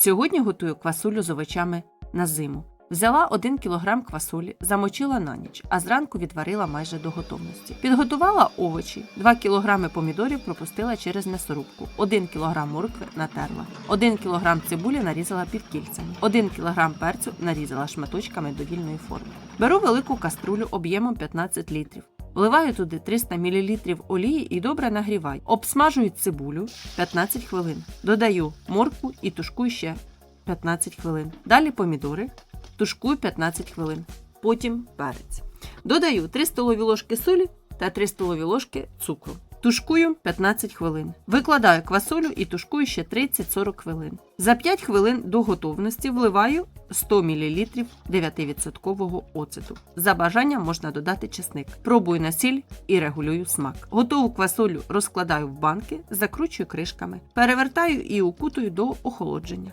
Сьогодні готую квасолю з овочами на зиму. Взяла 1 кг квасолі, замочила на ніч, а зранку відварила майже до готовності. Підготувала овочі, 2 кг помідорів пропустила через м'ясорубку, 1 кг моркви натерла, 1 кг цибулі нарізала півкільцями, 1 кг перцю нарізала шматочками довільної форми. Беру велику каструлю об'ємом 15 літрів. Вливаю туди 300 мл олії і добре нагріваю. Обсмажую цибулю 15 хвилин. Додаю моркву і тушкую ще 15 хвилин. Далі помідори, тушкую 15 хвилин. Потім перець. Додаю 3 столові ложки солі та 3 столові ложки цукру. Тушкую 15 хвилин. Викладаю квасолю і тушкую ще 30-40 хвилин. За 5 хвилин до готовності вливаю 100 мл 9% оцету. За бажанням можна додати чесник. Пробую на сіль і регулюю смак. Готову квасолю розкладаю в банки, закручую кришками, перевертаю і укутую до охолодження.